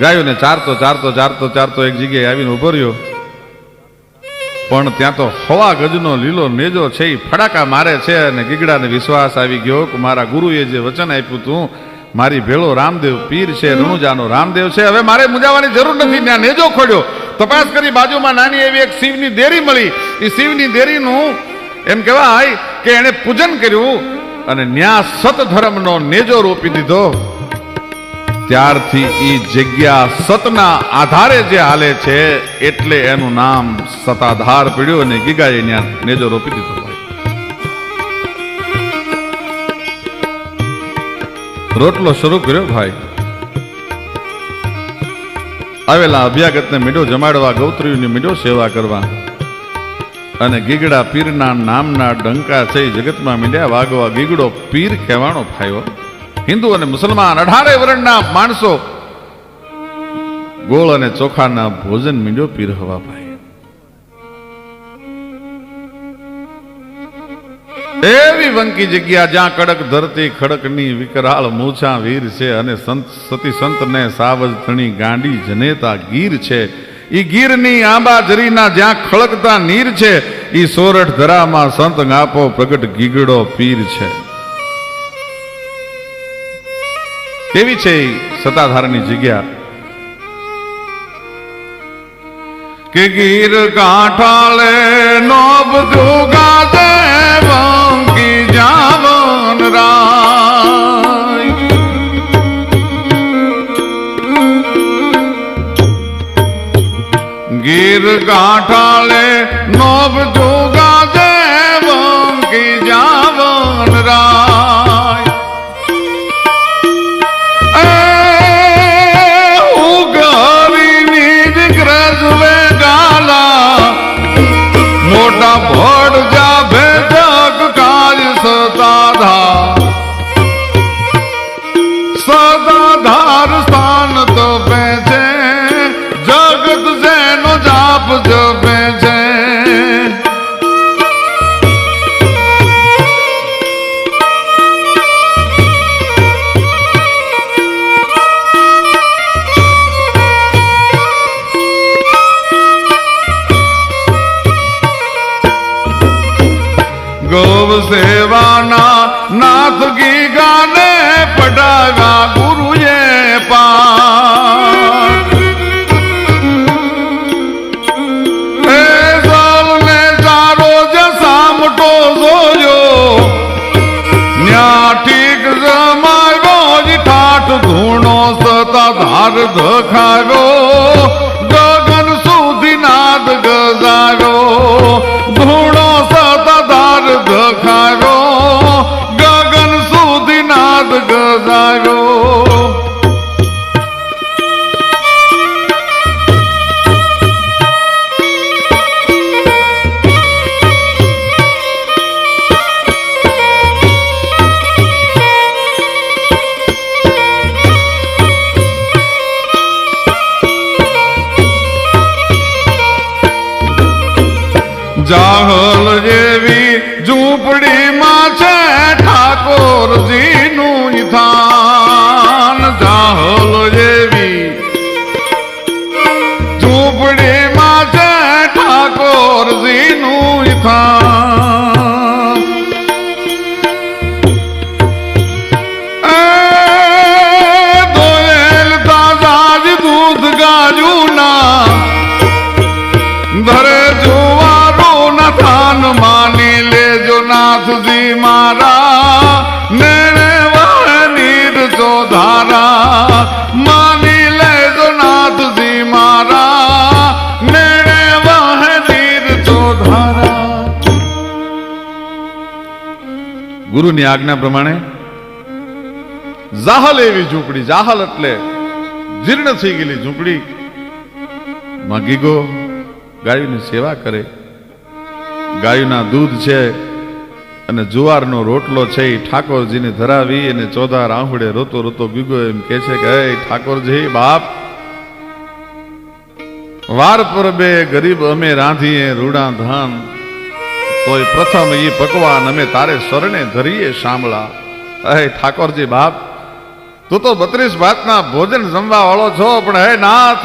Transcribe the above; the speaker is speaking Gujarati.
ગાયોને ચારતો ચારતો ચારતો ચારતો એક જગ્યાએ આવીને ઊભો રહ્યો. પણ ત્યાં તો હવા ગજનો લીલો નેજો છે એ ફડાકા મારે છે અને ગીગડાને વિશ્વાસ આવી ગયો કે મારા ગુરુએ જે વચન આપ્યું તું મારી ભેળો રામદેવ પીર છે રણુજાનો રામદેવ છે હવે મારે મુંજાવાની જરૂર નથી. ત્યાં નેજો ખોડ્યો. તપાસ કરી બાજુમાં નાની એવી એક શિવની દેરી મળી. એ શિવની દેરીનું એમ કહેવાય કે એણે પૂજન કર્યું અને ન્યા સત ધર્મનો નેજો રોપી દીધો. ત્યારથી એ જગ્યા સતના આધારે જે હાલે છે, એટલે એનું નામ સતાધાર પડ્યું અને ગીગાએ ત્યાં નેજો રોપી દીધો રોટલો શરૂ કર્યો ભાઈ. આવેલા અભ્યાગતને મીડો જમાડવા ગૌત્રીઓની મીડો સેવા કરવા અને ગીગડા પીરના નામના ડંકા છે જગતમાં મીડ્યા, વાગવા ગીગડો પીર કહેવાનો થયો હિન્દુ અને મુસલમાન અઢારે વર્ણના માણસો ગોળ અને ચોખાના ભોજન મીંડ્યો પીર હવા ભાઈ એવી વંકી જગ્યા જ્યાં કડક ધરતી, ખડકની વિકરાળ મૂછા વીર છે અને સંત સતી સંતને સાવજ ગાંડી જનેતા ગીર છે. ઈ ગીરની આંબા જરીના જ્યાં ખળકતા નીર છે, ઈ સોરઠ ધરામાં સંત ગાપો પ્રગટ ગીગડો પીર છે. કેવી છે સતાધારની જગ્યા. કે ગીર કાંઠાલે નોબ દુગા દેવંકી જાવન રાય. ગીર કાંઠાલે સેવાના નાથ ગી ગાને પડાવ્યા ગુરુએ ન્યા ઠીક જમાવ્યો જ ઠાઠ ધૂણો સતા ધાર ધખાવ્યો. જાહલ જેવી ઝૂંપડીમાં છે ઠાકોરજીનું થાન જાહલ જેવી ઝૂંપડીમાં છે ઠાકોરજીનું થાન દોયેલ તાજા દૂધ ગાજુના જુવારો ના માની લેજો નાથજી મારા. નેણે વહે નીર ચોધારા માની લેજો નાથજી મારા. નેણે વહે નીર ચોધારા ગુરુની આજ્ઞા પ્રમાણે જાહલ એવી ઝૂંપડી, જાહલ એટલે જીર્ણ થઈ ગયેલી ઝૂંપડી. માં ગીગો ગાડીની સેવા કરે. ગાયોના દૂધ છે અને જુવારનો રોટલો છે એ ઠાકોરજીને ધરાવી અને ચોધાર આંહુડે રોતો રોતો ગીગો એમ કે છે કે, હે ઠાકોરજી, બાપ, વાર પર બે ગરીબ અમે રાંધીએ રૂડા ધાન તોય પ્રથમ એ પકવાન અમે તારે શરણે ધરીએ શામળા. હે ઠાકોરજી, બાપ, તું તો બત્રીસ ભાતના ભોજન જમવા વાળો છો, પણ હે નાથ